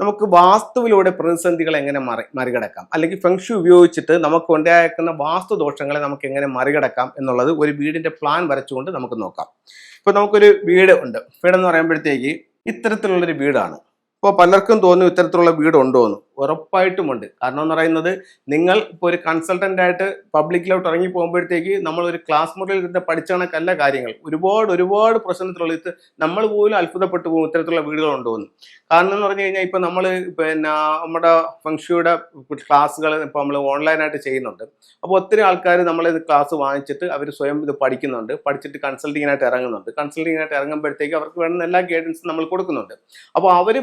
നമുക്ക് വാസ്തുവിലൂടെ പ്രതിസന്ധികൾ എങ്ങനെ മറി മറികടക്കാം? അല്ലെങ്കിൽ ഫെങ്ഷു ഉപയോഗിച്ചിട്ട് നമുക്ക് ഉണ്ടായേക്കുന്ന വാസ്തു ദോഷങ്ങളെ നമുക്ക് എങ്ങനെ മറികടക്കാം എന്നുള്ളത് ഒരു വീടിന്റെ പ്ലാൻ വരച്ചുകൊണ്ട് നമുക്ക് നോക്കാം. ഇപ്പൊ നമുക്കൊരു വീട് ഉണ്ട്. വീടെന്ന് പറയുമ്പോഴത്തേക്ക് ഇത്തരത്തിലുള്ളൊരു വീടാണ്. ഇപ്പോൾ പലർക്കും തോന്നും ഇത്തരത്തിലുള്ള വീട് ഉണ്ടോ എന്ന് ഉറപ്പായിട്ടുമുണ്ട്. കാരണം എന്ന് പറയുന്നത് നിങ്ങൾ ഇപ്പോൾ ഒരു കൺസൾട്ടന്റ് ആയിട്ട് പബ്ലിക്കിലോട്ട് ഇറങ്ങി പോകുമ്പോഴത്തേക്ക് നമ്മൾ ഒരു ക്ലാസ് മുറിയിൽ ഇരുന്ന് പഠിച്ച കണക്കല്ല കാര്യങ്ങൾ. ഒരുപാട് ഒരുപാട് പ്രശ്നത്തിലുള്ള ഇത് നമ്മൾ പോലും അത്ഭുതപ്പെട്ടു പോകും ഇത്തരത്തിലുള്ള വീടുകൾ ഉണ്ടോന്ന് കാരണം എന്ന് പറഞ്ഞു കഴിഞ്ഞാൽ ഇപ്പം നമ്മൾ പിന്നെ നമ്മുടെ ഫംഗ്ഷയുടെ ക്ലാസ്സുകൾ ഇപ്പോൾ നമ്മൾ ഓൺലൈനായിട്ട് ചെയ്യുന്നുണ്ട്. അപ്പോൾ ഒത്തിരി ആൾക്കാർ നമ്മൾ ഇത് ക്ലാസ് വാങ്ങിച്ചിട്ട് അവർ സ്വയം ഇത് പഠിക്കുന്നുണ്ട്. പഠിച്ചിട്ട് കൺസൾട്ടിങ്ങിനായിട്ട് ഇറങ്ങുന്നുണ്ട്. കൺസൾട്ടിങ്ങിനായിട്ട് ഇറങ്ങുമ്പോഴത്തേക്ക് അവർക്ക് വേണ്ടുന്ന എല്ലാ ഗൈഡൻസും നമ്മൾ കൊടുക്കുന്നുണ്ട്. അപ്പോൾ അവർ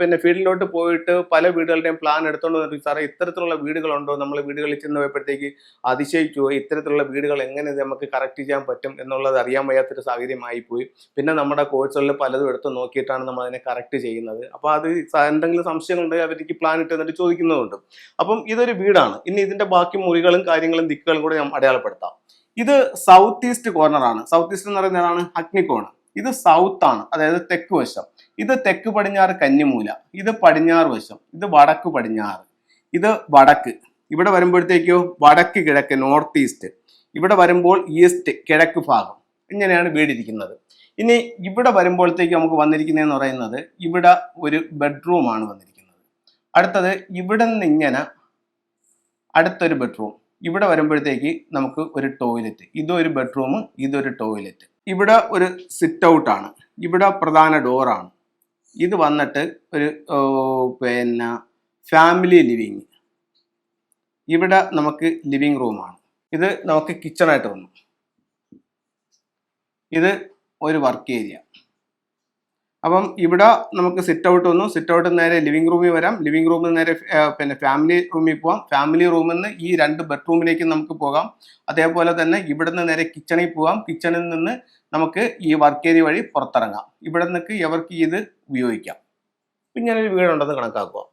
പിന്നെ ഫീൽഡിലോട്ട് പോയിട്ട് പല വീടുകളുടെയും പ്ലാൻ എടുത്തുകൊണ്ട് വന്നിട്ട് സാറേ ഇത്തരത്തിലുള്ള വീടുകളുണ്ടോ? നമ്മൾ വീടുകളിൽ ചെന്ന് പോയപ്പോഴത്തേക്ക് അതിശയിച്ചു ഇത്തരത്തിലുള്ള വീടുകൾ എങ്ങനെ നമുക്ക് കറക്റ്റ് ചെയ്യാൻ പറ്റും എന്നുള്ളത് അറിയാൻ വയ്യാത്തൊരു സാഹചര്യമായി പോയി പിന്നെ നമ്മുടെ കോഴ്സുകളിൽ പലതും എടുത്ത് നോക്കിയിട്ടാണ് നമ്മൾ അതിനെ കറക്റ്റ് ചെയ്യുന്നത്. അപ്പോൾ അത് എന്തെങ്കിലും സംശയങ്ങളുണ്ടെങ്കിൽ അവർക്ക് പ്ലാൻ ഇട്ട് എന്നിട്ട് ചോദിക്കുന്നതുണ്ട്. അപ്പം ഇതൊരു വീടാണ്. ഇനി ഇതിന്റെ ബാക്കി മുറികളും കാര്യങ്ങളും ദിക്കുകളും കൂടെ ഞാൻ അടയാളപ്പെടുത്താം. ഇത് സൗത്ത് ഈസ്റ്റ് കോർണർ ആണ്. സൗത്ത് ഈസ്റ്റ് എന്ന് പറയുന്നതാണ് അഗ്നികോണ് ഇത് സൗത്ത് ആണ്. അതായത് തെക്ക് വശം. ഇത് തെക്ക് പടിഞ്ഞാറ് കന്നിമൂല ഇത് പടിഞ്ഞാറ് വശം ഇത് വടക്ക് പടിഞ്ഞാറ് ഇത് വടക്ക്. ഇവിടെ വരുമ്പോഴത്തേക്കോ വടക്ക് കിഴക്ക് നോർത്ത് ഈസ്റ്റ്. ഇവിടെ വരുമ്പോൾ ഈസ്റ്റ് കിഴക്ക് ഭാഗം. ഇങ്ങനെയാണ് വീടിരിക്കുന്നത്. ഇനി ഇവിടെ വരുമ്പോഴത്തേക്ക് നമുക്ക് വന്നിരിക്കുന്നതെന്ന് പറയുന്നത് ഇവിടെ ഒരു ബെഡ്റൂമാണ് വന്നിരിക്കുന്നത്. അടുത്തത് ഇവിടെ നിന്ന് ഇങ്ങനെ അടുത്തൊരു ബെഡ്റൂം ഇവിടെ വരുമ്പോഴത്തേക്ക് നമുക്ക് ഒരു ടോയ്ലറ്റ് ഇതൊരു ബെഡ്റൂം ഇതൊരു ടോയ്ലറ്റ് ഇവിടെ ഒരു സിറ്റ് ഔട്ട് ആണ്. ഇവിടെ പ്രധാന ഡോറാണ് ഇത് വന്നിട്ട് ഒരു പിന്നെ ഫാമിലി ലിവിങ് ഇവിടെ നമുക്ക് ലിവിങ് റൂമാണ് ഇത് നമുക്ക് കിച്ചണായിട്ട് വന്നു. ഇത് ഒരു വർക്ക് ഏരിയ അപ്പം ഇവിടെ നമുക്ക് സിറ്റ് ഔട്ട് വന്നു. സിറ്റ് ഔട്ട് നേരെ ലിവിങ് റൂമിൽ വരാം. ലിവിങ് റൂമിൽ നേരെ പിന്നെ ഫാമിലി റൂമിൽ പോവാം. ഫാമിലി റൂമിൽ നിന്ന് ഈ രണ്ട് ബെഡ്റൂമിലേക്ക് നമുക്ക് പോകാം. അതേപോലെ തന്നെ ഇവിടെ നിന്ന് നേരെ കിച്ചണിൽ പോവാം. കിച്ചണിൽ നിന്ന് നമുക്ക് ഈ വർക്ക് ഏരിയ വഴി പുറത്തിറങ്ങാം. ഇവിടെ നിന്നൊക്കെ ഇവർക്ക് ഇത് ഉപയോഗിക്കാം. ഇങ്ങനെ ഒരു വീടുണ്ടെന്ന് കണക്കാക്കുക.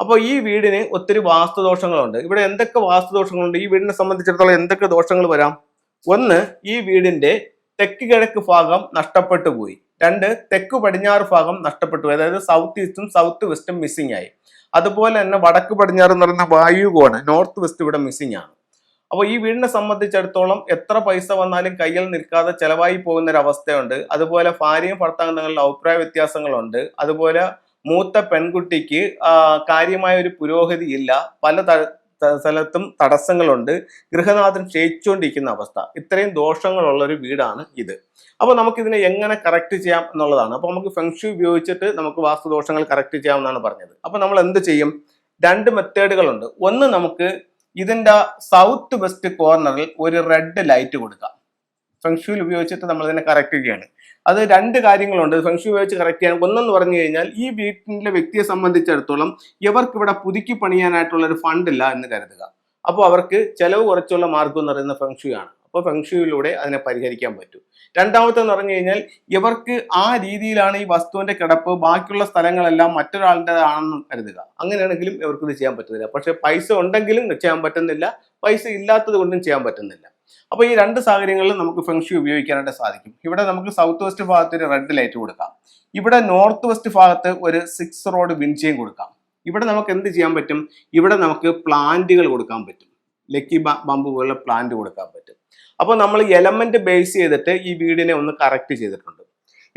അപ്പോൾ ഈ വീടിന് ഒത്തിരി വാസ്തുദോഷങ്ങളുണ്ട്. ഇവിടെ എന്തൊക്കെ വാസ്തുദോഷങ്ങളുണ്ട്? ഈ വീടിനെ സംബന്ധിച്ചിടത്തോളം എന്തൊക്കെ ദോഷങ്ങൾ വരാം? ഒന്ന് ഈ വീടിന്റെ തെക്ക് കിഴക്ക് ഭാഗം നഷ്ടപ്പെട്ടു പോയി. രണ്ട് തെക്ക് പടിഞ്ഞാറ് ഭാഗം നഷ്ടപ്പെട്ടു പോയി. അതായത് സൗത്ത് ഈസ്റ്റും സൗത്ത് വെസ്റ്റും മിസ്സിംഗ് ആയി. അതുപോലെ തന്നെ വടക്ക് പടിഞ്ഞാറ് എന്ന് പറയുന്ന വായു കോണ് നോർത്ത് വെസ്റ്റ് ഇവിടെ മിസ്സിംഗ് ആണ്. അപ്പോൾ ഈ വീടിനെ സംബന്ധിച്ചിടത്തോളം എത്ര പൈസ വന്നാലും കയ്യിൽ നിൽക്കാതെ ചെലവായി പോകുന്ന ഒരു അവസ്ഥയുണ്ട് അതുപോലെ ഭാര്യയും ഭർത്താവും തമ്മിലുള്ള അഭിപ്രായ വ്യത്യാസങ്ങളുണ്ട്. അതുപോലെ മൂത്ത പെൺകുട്ടിക്ക് കാര്യമായ ഒരു പുരോഗതി ഇല്ല. പല സ്ഥലത്തും തടസ്സങ്ങളുണ്ട്. ഗൃഹനാഥൻ ക്ഷയിച്ചുകൊണ്ടിരിക്കുന്ന അവസ്ഥ. ഇത്രയും ദോഷങ്ങളുള്ള ഒരു വീടാണ് ഇത്. അപ്പോൾ നമുക്കിതിനെ എങ്ങനെ കറക്റ്റ് ചെയ്യാം എന്നുള്ളതാണ്. അപ്പോൾ നമുക്ക് ഫെങ്ഷു ഉപയോഗിച്ചിട്ട് നമുക്ക് വാസ്തുദോഷങ്ങൾ കറക്റ്റ് ചെയ്യാം എന്നാണ് പറഞ്ഞത്. അപ്പോൾ നമ്മൾ എന്ത് ചെയ്യും? രണ്ട് മെത്തേഡുകളുണ്ട് ഒന്ന് നമുക്ക് ഇതിന്റെ സൗത്ത് വെസ്റ്റ് കോർണറിൽ ഒരു റെഡ് ലൈറ്റ് കൊടുക്കാം. ഫെങ്ഷുവിൽ ഉപയോഗിച്ചിട്ട് നമ്മൾ ഇതിനെ കറക്റ്റ് ചെയ്യാണ് അത് രണ്ട് കാര്യങ്ങളുണ്ട്. ഫെങ്ഷു ഉപയോഗിച്ച് കറക്റ്റ് ചെയ്യാൻ ഒന്നെന്ന് പറഞ്ഞു കഴിഞ്ഞാൽ ഈ വീട്ടിലെ വ്യക്തിയെ സംബന്ധിച്ചിടത്തോളം ഇവർക്ക് ഇവിടെ പുതുക്കി പണിയാനായിട്ടുള്ള ഒരു ഫണ്ട് ഇല്ല എന്ന് കരുതുക. അപ്പോൾ അവർക്ക് ചെലവ് കുറച്ചുള്ള മാർഗം എന്ന് പറയുന്ന ഫെങ്ഷുയാണ് അപ്പോൾ ഫെങ്ഷുയിലൂടെ അതിനെ പരിഹരിക്കാൻ പറ്റും. രണ്ടാമത്തെന്ന് പറഞ്ഞു കഴിഞ്ഞാൽ ഇവർക്ക് ആ രീതിയിലാണ് ഈ വസ്തുവിന്റെ കിടപ്പ് ബാക്കിയുള്ള സ്ഥലങ്ങളെല്ലാം മറ്റൊരാളുടേതാണെന്ന് കരുതുക. അങ്ങനെയാണെങ്കിലും ഇവർക്ക് ഇത് ചെയ്യാൻ പറ്റുന്നില്ല. പക്ഷെ പൈസ ഉണ്ടെങ്കിലും ചെയ്യാൻ പറ്റുന്നില്ല. പൈസ ഇല്ലാത്തത് കൊണ്ടും ചെയ്യാൻ പറ്റുന്നില്ല. അപ്പോൾ ഈ രണ്ട് സാഹചര്യങ്ങളിലും നമുക്ക് ഫെങ്ഷു ഉപയോഗിക്കാനായിട്ട് സാധിക്കും. ഇവിടെ നമുക്ക് സൗത്ത് വെസ്റ്റ് ഭാഗത്ത് ഒരു റെഡ് ലൈറ്റ് കൊടുക്കാം. ഇവിടെ നോർത്ത് വെസ്റ്റ് ഭാഗത്ത് ഒരു സിക്സ് റോഡ് വിൻചയും കൊടുക്കാം. ഇവിടെ നമുക്ക് എന്ത് ചെയ്യാൻ പറ്റും? ഇവിടെ നമുക്ക് പ്ലാന്റുകൾ കൊടുക്കാൻ പറ്റും. ലക്കി ബമ്പ് പോലുള്ള പ്ലാന്റ് കൊടുക്കാൻ പറ്റും. അപ്പോൾ നമ്മൾ എലമെന്റ് ബേസ് ചെയ്തിട്ട് ഈ വീടിനെ ഒന്ന് കറക്റ്റ് ചെയ്തിട്ടുണ്ട്.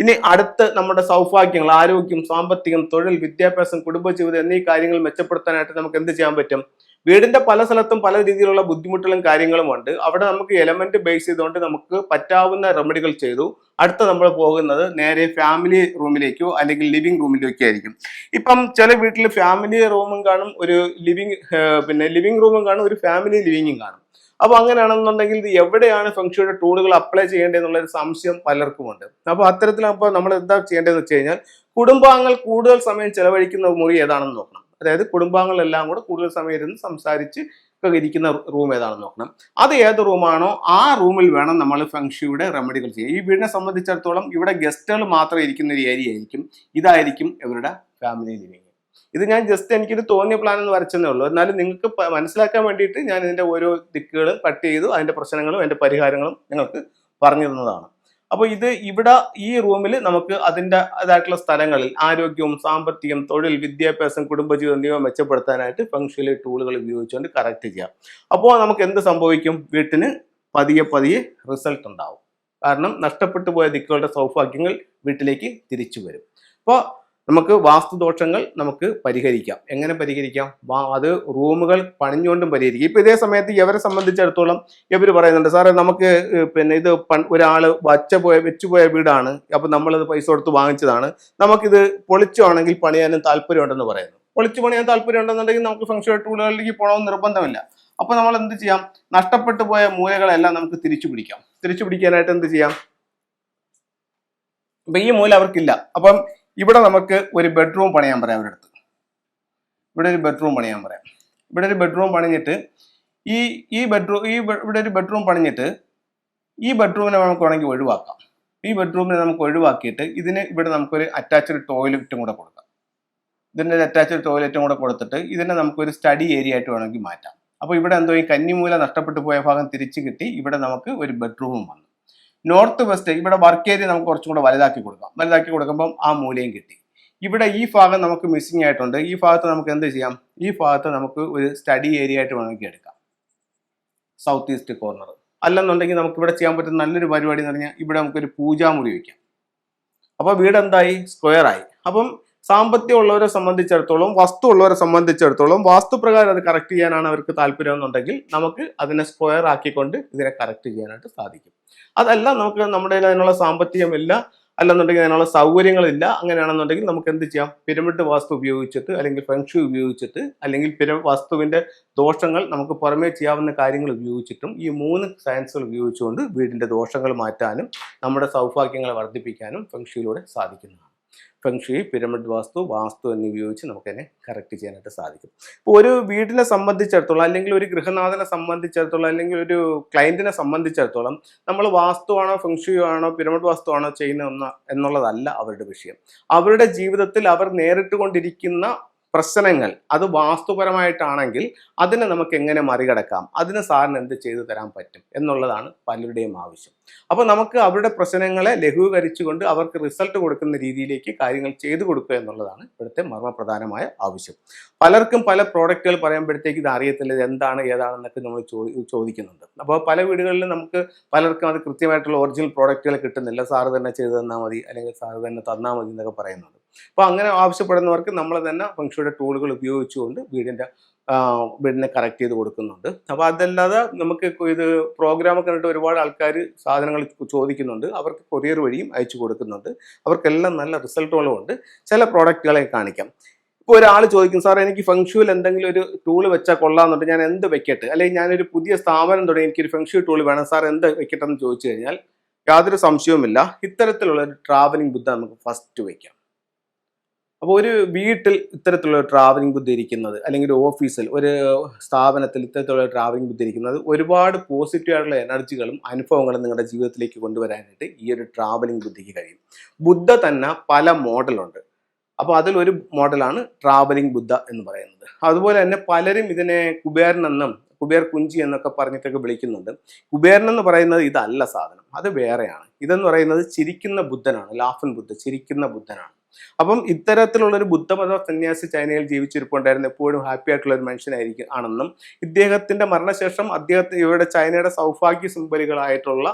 ഇനി അടുത്ത് നമ്മുടെ സൗഭാഗ്യങ്ങൾ ആരോഗ്യം സാമ്പത്തികം തൊഴിൽ വിദ്യാഭ്യാസം കുടുംബജീവിതം എന്നീ കാര്യങ്ങൾ മെച്ചപ്പെടുത്താനായിട്ട് നമുക്ക് എന്ത് ചെയ്യാൻ പറ്റും? വീടിന്റെ പല സ്ഥലത്തും പല രീതിയിലുള്ള ബുദ്ധിമുട്ടുകളും കാര്യങ്ങളും ഉണ്ട്. അവിടെ നമുക്ക് എലമെന്റ് ബേസ് ചെയ്തുകൊണ്ട് നമുക്ക് പറ്റാവുന്ന റെമഡികൾ ചെയ്തു. അടുത്ത നമ്മൾ പോകുന്നത് നേരെ ഫാമിലി റൂമിലേക്കോ അല്ലെങ്കിൽ ലിവിംഗ് റൂമിലേക്കോ ആയിരിക്കും. ഇപ്പം ചില വീട്ടിൽ ഫാമിലി റൂമും കാണും ഒരു ലിവിംഗ് പിന്നെ ലിവിംഗ് റൂമും കാണും ഒരു ഫാമിലി ലിവിംഗും കാണും. അപ്പൊ അങ്ങനെയാണെന്നുണ്ടെങ്കിൽ ഇത് എവിടെയാണ് ഫെങ്ഷുയുടെ ടൂളുകൾ അപ്ലൈ ചെയ്യേണ്ടതെന്നുള്ള ഒരു സംശയം പലർക്കുമുണ്ട്. അപ്പൊ അത്തരത്തിൽ അപ്പോൾ നമ്മൾ എന്താ ചെയ്യേണ്ടതെന്ന് വെച്ച് കഴിഞ്ഞാൽ കുടുംബാംഗങ്ങൾ കൂടുതൽ സമയം ചെലവഴിക്കുന്ന മുറി ഏതാണെന്ന് നോക്കണം. അതായത് കുടുംബാംഗങ്ങളെല്ലാം കൂടെ കൂടുതൽ സമയം ഇരുന്ന് സംസാരിച്ച് ഇരിക്കുന്ന റൂം ഏതാണെന്ന് നോക്കണം. അത് ഏത് റൂമാണോ ആ റൂമിൽ വേണം നമ്മൾ ഫെങ്ഷിയുടെ റെമഡികൾ ചെയ്യുക ഈ വീടിനെ സംബന്ധിച്ചിടത്തോളം ഇവിടെ ഗസ്റ്റുകൾ മാത്രം ഇരിക്കുന്ന ഒരു ഏരിയ ആയിരിക്കും. ഇതായിരിക്കും ഇവരുടെ ഫാമിലി ലിവിങ് ഇത് ഞാൻ ജസ്റ്റ് എനിക്കൊരു തോന്നിയ പ്ലാൻ എന്ന് വരച്ചെന്നേ ഉള്ളൂ. എന്നാലും നിങ്ങൾക്ക് മനസ്സിലാക്കാൻ വേണ്ടിയിട്ട് ഞാൻ ഇതിന്റെ ഓരോ ദിക്കുകളും കട്ട് ചെയ്തു അതിന്റെ പ്രശ്നങ്ങളും അതിന്റെ പരിഹാരങ്ങളും നിങ്ങൾക്ക് പറഞ്ഞു തന്നതാണ് അപ്പോൾ ഇത് ഇവിടെ ഈ റൂമിൽ നമുക്ക് അതിന്റെ അതായിട്ടുള്ള സ്ഥലങ്ങളിൽ ആരോഗ്യവും സാമ്പത്തികം തൊഴിൽ വിദ്യാഭ്യാസം കുടുംബജീവിതം എന്നിവ മെച്ചപ്പെടുത്താനായിട്ട് ഫംഗ്ഷനിലെ ടൂളുകൾ ഉപയോഗിച്ചുകൊണ്ട് കറക്റ്റ് ചെയ്യാം. അപ്പോൾ നമുക്ക് എന്ത് സംഭവിക്കും? വീട്ടിന് പതിയെ പതിയെ റിസൾട്ട് ഉണ്ടാവും. കാരണം നഷ്ടപ്പെട്ടു പോയ ദിക്കുകളുടെ സൗഭാഗ്യങ്ങൾ വീട്ടിലേക്ക് തിരിച്ചു വരും. അപ്പോൾ നമുക്ക് വാസ്തുദോഷങ്ങൾ നമുക്ക് പരിഹരിക്കാം. എങ്ങനെ പരിഹരിക്കാം? അത് റൂമുകൾ പണിഞ്ഞുകൊണ്ടും പരിഹരിക്കാം. ഇപ്പം ഇതേ സമയത്ത് ഇവരെ സംബന്ധിച്ചിടത്തോളം ഇവർ പറയുന്നുണ്ട് സാറേ നമുക്ക് പിന്നെ ഇത് ഒരാൾ വച്ച പോയ വെച്ചുപോയ വീടാണ്. അപ്പം നമ്മളത് പൈസ കൊടുത്ത് വാങ്ങിച്ചതാണ്. നമുക്കിത് പൊളിച്ചുവാണെങ്കിൽ പണിയാനും താല്പര്യമുണ്ടെന്ന് പറയുന്നു. പൊളിച്ചു പണിയാൻ താല്പര്യം ഉണ്ടെന്നുണ്ടെങ്കിൽ നമുക്ക് ഫംഗ്ഷൻ ടൂളുകളിലേക്ക് പോകണമെന്ന് നിർബന്ധമില്ല. അപ്പോൾ നമ്മൾ എന്ത് ചെയ്യാം? നഷ്ടപ്പെട്ടു പോയ മൂലകളെല്ലാം നമുക്ക് തിരിച്ചു പിടിക്കാം. തിരിച്ചു പിടിക്കാനായിട്ട് എന്ത് ചെയ്യാം? അപ്പൊ ഈ മൂല അവർക്കില്ല. അപ്പം ഇവിടെ നമുക്ക് ഒരു ബെഡ്റൂം പണിയാൻ പറയാം അവരുടെ അടുത്ത് ഇവിടെ ഒരു ബെഡ്റൂം പണിയാൻ പറയാം. ഇവിടെ ഒരു ബെഡ്റൂം പണിഞ്ഞിട്ട് ഈ ഈ ബെഡ്റൂം ഈ ഇവിടെ ഒരു ബെഡ്റൂം പണിഞ്ഞിട്ട് ഈ ബെഡ്റൂമിനെ നമുക്ക് വേണമെങ്കിൽ ഒഴിവാക്കാം. ഈ ബെഡ്റൂമിനെ നമുക്ക് ഒഴിവാക്കിയിട്ട് ഇതിന് ഇവിടെ നമുക്കൊരു അറ്റാച്ച്ഡ് ടോയ്ലറ്റും കൂടെ കൊടുക്കാം. ഇതിന്റെ ഒരു അറ്റാച്ച്ഡ് ടോയ്ലറ്റും കൂടെ കൊടുത്തിട്ട് ഇതിനെ നമുക്കൊരു സ്റ്റഡി ഏരിയ ആയിട്ട് വേണമെങ്കിൽ മാറ്റാം. അപ്പോൾ ഇവിടെ എന്തോ ഈ കന്നിമൂല നഷ്ടപ്പെട്ടു പോയ ഭാഗം തിരിച്ചു കിട്ടി. ഇവിടെ നമുക്ക് ഒരു ബെഡ്റൂമും വന്നു. നോർത്ത് വെസ്റ്റ് ഇവിടെ വർക്ക് ഏരിയ നമുക്ക് കുറച്ചും കൂടെ വലുതാക്കി കൊടുക്കാം. വലുതാക്കി കൊടുക്കുമ്പം ആ മൂലയും കിട്ടി. ഇവിടെ ഈ ഭാഗം നമുക്ക് മിസ്സിംഗ് ആയിട്ടുണ്ട്. ഈ ഭാഗത്ത് നമുക്ക് എന്ത് ചെയ്യാം? ഈ ഭാഗത്ത് നമുക്ക് ഒരു സ്റ്റഡി ഏരിയ ആയിട്ട് വേണമെങ്കിൽ എടുക്കാം. സൗത്ത് ഈസ്റ്റ് കോർണർ അല്ലെന്നുണ്ടെങ്കിൽ നമുക്ക് ഇവിടെ ചെയ്യാൻ പറ്റുന്ന നല്ലൊരു പരിപാടി എന്ന് പറഞ്ഞാൽ ഇവിടെ നമുക്കൊരു പൂജാമുറി വയ്ക്കാം. അപ്പോൾ വീട് എന്തായി സ്ക്വയർ ആയി. അപ്പം സാമ്പത്തികം ഉള്ളവരെ സംബന്ധിച്ചിടത്തോളം വസ്തു ഉള്ളവരെ സംബന്ധിച്ചിടത്തോളം വാസ്തുപ്രകാരം അത് കറക്റ്റ് ചെയ്യാനാണ് അവർക്ക് താല്പര്യം എന്നുണ്ടെങ്കിൽ നമുക്ക് അതിനെ സ്ക്വയർ ആക്കിക്കൊണ്ട് ഇതിനെ കറക്റ്റ് ചെയ്യാനായിട്ട് സാധിക്കും. അതല്ല നമുക്ക് നമ്മുടെ അതിനുള്ള സാമ്പത്തികമില്ല അല്ലെന്നുണ്ടെങ്കിൽ അതിനുള്ള സൗകര്യങ്ങളില്ല അങ്ങനെയാണെന്നുണ്ടെങ്കിൽ നമുക്ക് എന്ത് ചെയ്യാം? പിരമിഡ് വാസ്തു ഉപയോഗിച്ചിട്ട് അല്ലെങ്കിൽ ഫെങ്ഷു ഉപയോഗിച്ചിട്ട് അല്ലെങ്കിൽ പിര വാസ്തുവിന്റെ ദോഷങ്ങൾ നമുക്ക് പുറമേ ചെയ്യാവുന്ന കാര്യങ്ങൾ ഉപയോഗിച്ചിട്ടും ഈ മൂന്ന് സയൻസുകൾ ഉപയോഗിച്ചുകൊണ്ട് വീടിന്റെ ദോഷങ്ങൾ മാറ്റാനും നമ്മുടെ സൗഭാഗ്യങ്ങളെ വർദ്ധിപ്പിക്കാനും ഫെങ്ഷുയിലൂടെ സാധിക്കുന്നതാണ്. ഫെങ്ഷുയി പിരമിഡ് വാസ്തു വാസ്തു എന്നിവ ഉപയോഗിച്ച് നമുക്കതിനെ കറക്റ്റ് ചെയ്യാനായിട്ട് സാധിക്കും. ഇപ്പോൾ ഒരു വീടിനെ സംബന്ധിച്ചിടത്തോളം അല്ലെങ്കിൽ ഒരു ഗൃഹനാഥനെ സംബന്ധിച്ചിടത്തോളം അല്ലെങ്കിൽ ഒരു ക്ലയന്റിനെ സംബന്ധിച്ചിടത്തോളം നമ്മൾ വാസ്തുവാണോ ഫെങ്ഷിയോ ആണോ പിരമിഡ് വാസ്തു ആണോ ചെയ്യുന്ന എന്നുള്ളതല്ല അവരുടെ വിഷയം. അവരുടെ ജീവിതത്തിൽ അവർ നേരിട്ട് കൊണ്ടിരിക്കുന്ന പ്രശ്നങ്ങൾ അത് വാസ്തുപരമായിട്ടാണെങ്കിൽ അതിനെ നമുക്ക് എങ്ങനെ മറികടക്കാം? അതിന് സാറിന് എന്ത് ചെയ്തു തരാൻ പറ്റും? എന്നുള്ളതാണ് പലരുടെയും ആവശ്യം. അപ്പോൾ നമുക്ക് അവരുടെ പ്രശ്നങ്ങളെ ലഘൂകരിച്ചുകൊണ്ട് അവർക്ക് റിസൾട്ട് കൊടുക്കുന്ന രീതിയിലേക്ക് കാര്യങ്ങൾ ചെയ്തു കൊടുക്കുക എന്നുള്ളതാണ് ഇവിടുത്തെ മർമ്മപ്രധാനമായ ആവശ്യം. പലർക്കും പല പ്രോഡക്റ്റുകൾ പറയുമ്പോഴത്തേക്ക് ഇത് അറിയത്തില്ല ഇത് എന്താണ് ഏതാണെന്നൊക്കെ നമ്മൾ ചോദി ചോദിക്കുന്നുണ്ട്. അപ്പോൾ പല വീടുകളിലും നമുക്ക് പലർക്കും അത് കൃത്യമായിട്ടുള്ള ഒറിജിനൽ പ്രോഡക്റ്റുകൾ കിട്ടുന്നില്ല. സാറ് തന്നെ ചെയ്തു തന്നാൽ മതി അല്ലെങ്കിൽ സാറ് തന്നെ തന്നാൽ മതി എന്നൊക്കെ പറയുന്നുണ്ട്. അപ്പോൾ അങ്ങനെ ആവശ്യപ്പെടുന്നവർക്ക് നമ്മൾ തന്നെ ഫംഗ്ഷയുടെ ടൂളുകൾ ഉപയോഗിച്ചുകൊണ്ട് വീടിന്റെ വീടിനെ കറക്റ്റ് ചെയ്ത് കൊടുക്കുന്നുണ്ട്. അപ്പോൾ അതല്ലാതെ നമുക്ക് ഇത് പ്രോഗ്രാമൊക്കെ കണ്ടിട്ട് ഒരുപാട് ആൾക്കാർ സാധനങ്ങൾ ചോദിക്കുന്നുണ്ട്. അവർക്ക് കൊറിയർ വഴിയും അയച്ചു കൊടുക്കുന്നുണ്ട്. അവർക്കെല്ലാം നല്ല റിസൾട്ടുകളും ഉണ്ട്. ചില പ്രോഡക്റ്റുകളെ കാണിക്കാം. ഇപ്പോൾ ഒരാൾ ചോദിക്കും സാർ എനിക്ക് ഫംഗ്ഷുവിൽ എന്തെങ്കിലും ഒരു ടൂൾ വെച്ചാൽ കൊള്ളാമെന്നുണ്ട്. ഞാൻ എന്ത് വെക്കട്ടെ? അല്ലെങ്കിൽ ഞാനൊരു പുതിയ സ്ഥാപനം തുടങ്ങി എനിക്കൊരു ഫംഗ്ഷു ടൂൾ വേണം. സാർ എന്ത് വെക്കട്ടെ എന്ന് ചോദിച്ചു കഴിഞ്ഞാൽ യാതൊരു സംശയവുമില്ല. ഇത്തരത്തിലുള്ള ഒരു ട്രാവലിംഗ് ബുദ്ധ നമുക്ക് ഫസ്റ്റ് വയ്ക്കാം അപ്പോൾ ഒരു വീട്ടിൽ ഇത്തരത്തിലുള്ള ട്രാവലിംഗ് ബുദ്ധി ഇരിക്കുന്നത് അല്ലെങ്കിൽ ഒരു ഓഫീസിൽ ഒരു സ്ഥാപനത്തിൽ ഇത്തരത്തിലുള്ള ട്രാവലിംഗ് ബുദ്ധി ഇരിക്കുന്നത് ഒരുപാട് പോസിറ്റീവ് ആയിട്ടുള്ള എനർജികളും അനുഭവങ്ങളും നിങ്ങളുടെ ജീവിതത്തിലേക്ക് കൊണ്ടുവരാനായിട്ട് ഈ ഒരു ട്രാവലിംഗ് ബുദ്ധിക്ക് കഴിയും. ബുദ്ധ തന്നെ പല മോഡലുണ്ട് അപ്പോൾ അതിൽ ഒരു മോഡലാണ് ട്രാവലിംഗ് ബുദ്ധ എന്ന് പറയുന്നത്. അതുപോലെ തന്നെ പലരും ഇതിനെ കുബേരൻ എന്നും കുബേർ കുഞ്ചി എന്നൊക്കെ പറഞ്ഞിട്ടൊക്കെ വിളിക്കുന്നുണ്ട്. കുബേരൻ എന്ന് പറയുന്നത് ഇതല്ല സാധനം അത് വേറെയാണ്. ഇതെന്ന് പറയുന്നത് ചിരിക്കുന്ന ബുദ്ധനാണ് ലാഫൻ ബുദ്ധ ചിരിക്കുന്ന ബുദ്ധനാണ്. അപ്പം ഇത്തരത്തിലുള്ള ഒരു ബുദ്ധമത സന്യാസി ചൈനയിൽ ജീവിച്ചിരിപ്പുണ്ടായിരുന്ന എപ്പോഴും ഹാപ്പി ആയിട്ടുള്ള ഒരു മനുഷ്യനായിരിക്കും ആണെന്നും ഇദ്ദേഹത്തിന്റെ മരണശേഷം അദ്ദേഹത്തിന് ഇവിടെ ചൈനയുടെ സൗഭാഗ്യ സിമ്പലുകളായിട്ടുള്ള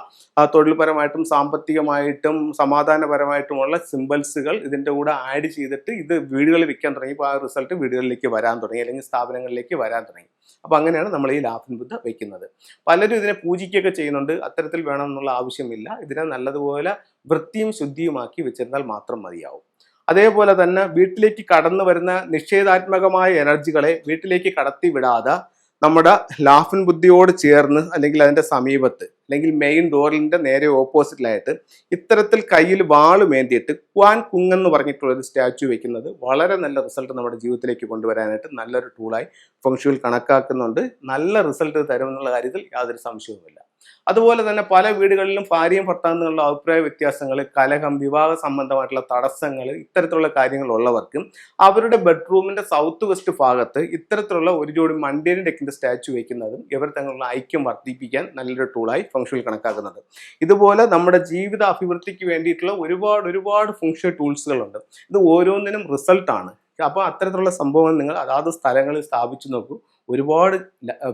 തൊഴിൽപരമായിട്ടും സാമ്പത്തികമായിട്ടും സമാധാനപരമായിട്ടുമുള്ള സിമ്പൽസുകൾ ഇതിന്റെ കൂടെ ആഡ് ചെയ്തിട്ട് ഇത് വീടുകളിൽ വിൽക്കാൻ തുടങ്ങി. ആ റിസൾട്ട് വീടുകളിലേക്ക് വരാൻ തുടങ്ങി അല്ലെങ്കിൽ സ്ഥാപനങ്ങളിലേക്ക് വരാൻ തുടങ്ങി. അപ്പോൾ അങ്ങനെയാണ് നമ്മൾ ഈ ലാഫിൻ ബുദ്ധ വെക്കുന്നത്. പലരും ഇതിനെ പൂജിക്കുകയൊക്കെ ചെയ്യുന്നുണ്ട്. അത്തരത്തിൽ വേണമെന്നുള്ള ആവശ്യമില്ല. ഇതിനെ നല്ലതുപോലെ വൃത്തിയും ശുദ്ധിയുമാക്കി വെച്ചിരുന്നാൽ മാത്രം മതിയാവും. അതേപോലെ തന്നെ വീട്ടിലേക്ക് കടന്നു വരുന്ന നിഷേധാത്മകമായ എനർജികളെ വീട്ടിലേക്ക് കടത്തി വിടാതെ നമ്മുടെ ലാഫിൻ ബുദ്ധിയോട് ചേർന്ന് അല്ലെങ്കിൽ അതിന്റെ സമീപത്ത് അല്ലെങ്കിൽ മെയിൻ ഡോറിന്റെ നേരെ ഓപ്പോസിറ്റിലായിട്ട് ഇത്തരത്തിൽ കയ്യിൽ വാളുമേന്തിയിട്ട് ക്വാൻ കുങ് എന്ന് പറഞ്ഞിട്ടുള്ള ഒരു സ്റ്റാച്ചു വെക്കുന്നത് വളരെ നല്ല റിസൾട്ട് നമ്മുടെ ജീവിതത്തിലേക്ക് കൊണ്ടുവരാനായിട്ട് നല്ലൊരു ടൂളായി ഫംഗ്ഷുവിൽ കണക്കാക്കുന്നുണ്ട്. നല്ല റിസൾട്ട് തരുമെന്നുള്ള കാര്യത്തിൽ യാതൊരു സംശയവുമില്ല. അതുപോലെ തന്നെ പല വീടുകളിലും ഭാര്യയും ഭർത്താവും എന്നുള്ള അഭിപ്രായ വ്യത്യാസങ്ങൾ കലഹം വിവാഹ സംബന്ധമായിട്ടുള്ള തടസ്സങ്ങൾ ഇത്തരത്തിലുള്ള കാര്യങ്ങൾ ഉള്ളവർക്കും അവരുടെ ബെഡ്റൂമിന്റെ സൗത്ത് വെസ്റ്റ് ഭാഗത്ത് ഇത്തരത്തിലുള്ള ഒരു ജോഡി മണ്ടേരി ഡെക്കിന്റെ സ്റ്റാച്ചു വയ്ക്കുന്നതും ഇവർ തങ്ങളുടെ ഐക്യം വർദ്ധിപ്പിക്കാൻ നല്ലൊരു ടൂളായി ഫംഗ്ഷനിൽ കണക്കാക്കുന്നത്. ഇതുപോലെ നമ്മുടെ ജീവിത അഭിവൃദ്ധിക്ക് വേണ്ടിയിട്ടുള്ള ഒരുപാട് ഒരുപാട് ഫംഗ്ഷൻ ടൂൾസുകളുണ്ട് ഇത് ഓരോന്നിനും റിസൾട്ടാണ് അപ്പോൾ അത്തരത്തിലുള്ള സംഭവങ്ങൾ നിങ്ങൾ അതാത് സ്ഥലങ്ങളിൽ സ്ഥാപിച്ചു നോക്കൂ. ഒരുപാട്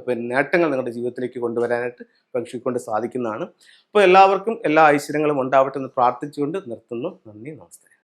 പിന്നെ നേട്ടങ്ങൾ നിങ്ങളുടെ ജീവിതത്തിലേക്ക് കൊണ്ടുവരാനായിട്ട് പ്രക്ഷിക്കൊണ്ട് കൊണ്ട് സാധിക്കുന്നതാണ്. അപ്പോൾ എല്ലാവർക്കും എല്ലാ ഐശ്വര്യങ്ങളും ഉണ്ടാവട്ടെ എന്ന് പ്രാർത്ഥിച്ചുകൊണ്ട് നിർത്തുന്നു. നന്ദി നമസ്തേ